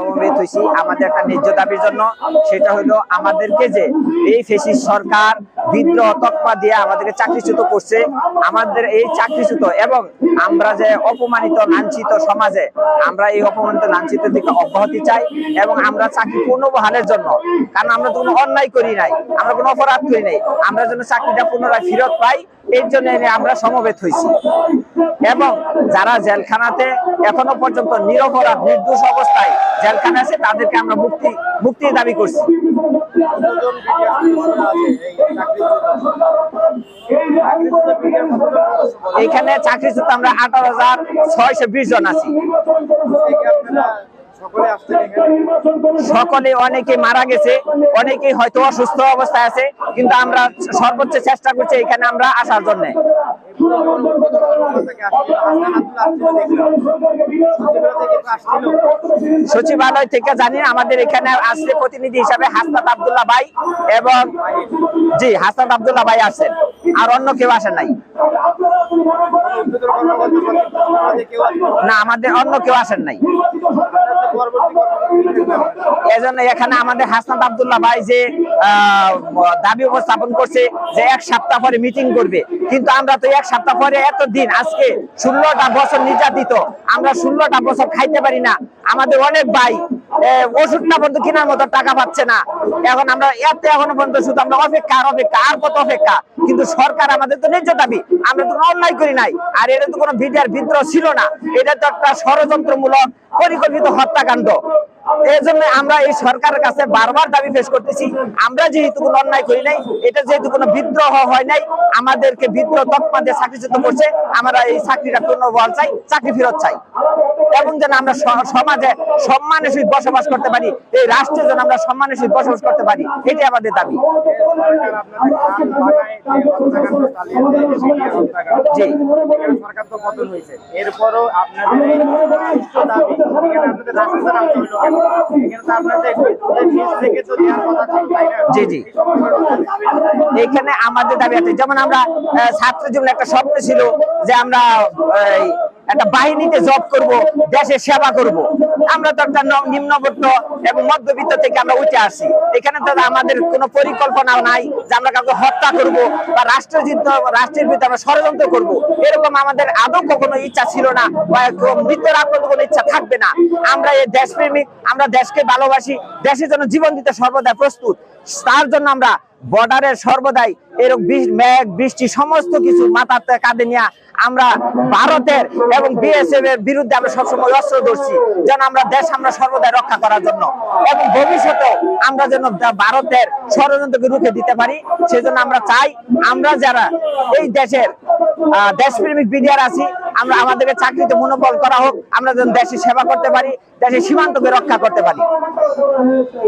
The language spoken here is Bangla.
সমবেত হয়েছি। আমাদের একটা ন্যায্য দাবির জন্য সেটা হলো আমাদেরকে যে এই ফেসিস সরকার বিদ্রোহ তকমা দিয়ে আমাদেরকে চাকরিচ্যুত করছে। আমাদের এই চাকরিচ্যুত এবং আমরা যে অপমানিত, লাঞ্ছিত সমাজে আমরা এই অপমানিত, লাঞ্ছিত থেকে অব্যাহতি চাই এবং আমরা চাকরি পুনর্বহালের জন্য, কারণ আমরা কোনো অন্যায় করি নাই, আমরা কোনো অপরাধ করি নাই, আমরা যেন চাকরিটা পুনরায় ফেরত পাই, এর জন্য আমরা সমবেত হয়েছি। এবং যারা জেলখানাতে এখনও পর্যন্ত নিরপরাধ, নির্দোষ অবস্থায় জেলখানা আছে, তাদেরকে আমরা মুক্তি মুক্তির দাবি করছি? এখানে চাকরিচ্যুত আমরা আঠারো হাজার ছয়শো বিশ জন আছি সকলে অনেকে মারা গেছে অনেকে হয়তো অসুস্থ অবস্থায় আছে কিন্তু আমরা সর্বোচ্চ চেষ্টা করছি এখানে আমরা আসার জন্য। সচিবালয় থেকে জানি আমাদের এখানে আসলে প্রতিনিধি হিসাবে হাসনাত আব্দুল্লাহ ভাই এবং জি হাসনাত আব্দুল্লাহ ভাই আছেন আর অন্য কেউ আসে নাই। না, আমাদের অন্য কেউ আসেন নাই। এজন্য এখানে আমাদের হাসনাত আব্দুল্লাহ ভাই যে দাবি উপস্থাপন করছে যে এক সপ্তাহ পরে মিটিং করবে। কিন্তু আমরা তো এক সপ্তাহ পরে এত দিন আজকে ষোলোটা বছর নির্যাতিত, আমরা ষোলোটা বছর খাইতে পারি না। আমাদের অনেক ভাই এ, ওষুধটা পর্যন্ত কেনার মতো টাকা পাচ্ছে না। এখন আমরা এত এখনও পর্যন্ত শুধু আমরা অপেক্ষা আর অপেক্ষা আর কত অপেক্ষা? কিন্তু সরকার আমাদের তো ন্যায্য দাবি। আমরা তো অন্যায় করি নাই। আর এটা তো কোনো ভিডিয়ার বিদ্রোহ ছিল না। এটা তো একটা ষড়যন্ত্রমূলক পরিকল্পিত হত্যাকাণ্ড। এই জন্য আমরা এই সরকারের কাছে বারবার দাবি পেশ করতেছি। আমরা যেহেতু কোনো অন্যায় করি নাই, এটা যেহেতু কোনো বিদ্রোহ হয় নাই, আমাদেরকে বিদ্রোহ দিয়ে চাকরিচ্যুত করছে, আমরা এই চাকরিটা পুনর্বহাল চাই, চাকরি ফেরত চাই। এবং যেন আমরা সমাজে সম্মানের সহিত বসবাস করতে পারি, এই রাষ্ট্রে যেন আমরা সম্মানের সহিত বসবাস করতে পারি, এটাই আমাদের দাবি। জি। সরকার তো পতন হয়েছে। এখানে আমাদের দাবি আছে। যেমন আমরা ছাত্রের ছাত্র জীবনে একটা স্বপ্ন ছিল যে আমরা একটা বাহিনীতে জব করব দেশের সেবা করব। আমরা তো একটা নিম্নবর্ত এবং মধ্যবিত্ত থেকে আমরা উঠে আসি। এখানে তো আমাদের কোনো পরিকল্পনা নাই যে আমরা কাউকে হত্যা করব বা রাষ্ট্রযুদ্ধ রাষ্ট্রের বিরুদ্ধে আমরা ষড়যন্ত্র করব। এরকম আমাদের আদৌ কখনো ইচ্ছা ছিল না বা মৃত্যুর আগ কোনো ইচ্ছা থাকবে না। আমরা এই দেশপ্রেমিক, আমরা দেশকে ভালোবাসি, দেশের জন্য জীবন দিতে সর্বদা প্রস্তুত। তার জন্য আমরা বর্ডারের সর্বদাই এরকম মেঘ, বৃষ্টি, সমস্ত কিছু মাথাতে কাঁধে নিয়ে আমরা ভারতের এবং বিএসএফ এর বিরুদ্ধে আমরা সবসময় অস্ত্র ধরছি। যেন আমরা দেশ আমরা সর্বদাই রক্ষা করার জন্য এবং ভবিষ্যতে আমরা যেন ভারতের ষড়যন্ত্রকে রুখে দিতে পারি, সেজন্য আমরা চাই আমরা যারা এই দেশের দেশপ্রেমিক বিডিআর আছি, আমরা আমাদেরকে চাকরিতে মনোবল করা হোক, আমরা যেন দেশের সেবা করতে পারি, দেশের সীমান্তকে রক্ষা করতে পারি।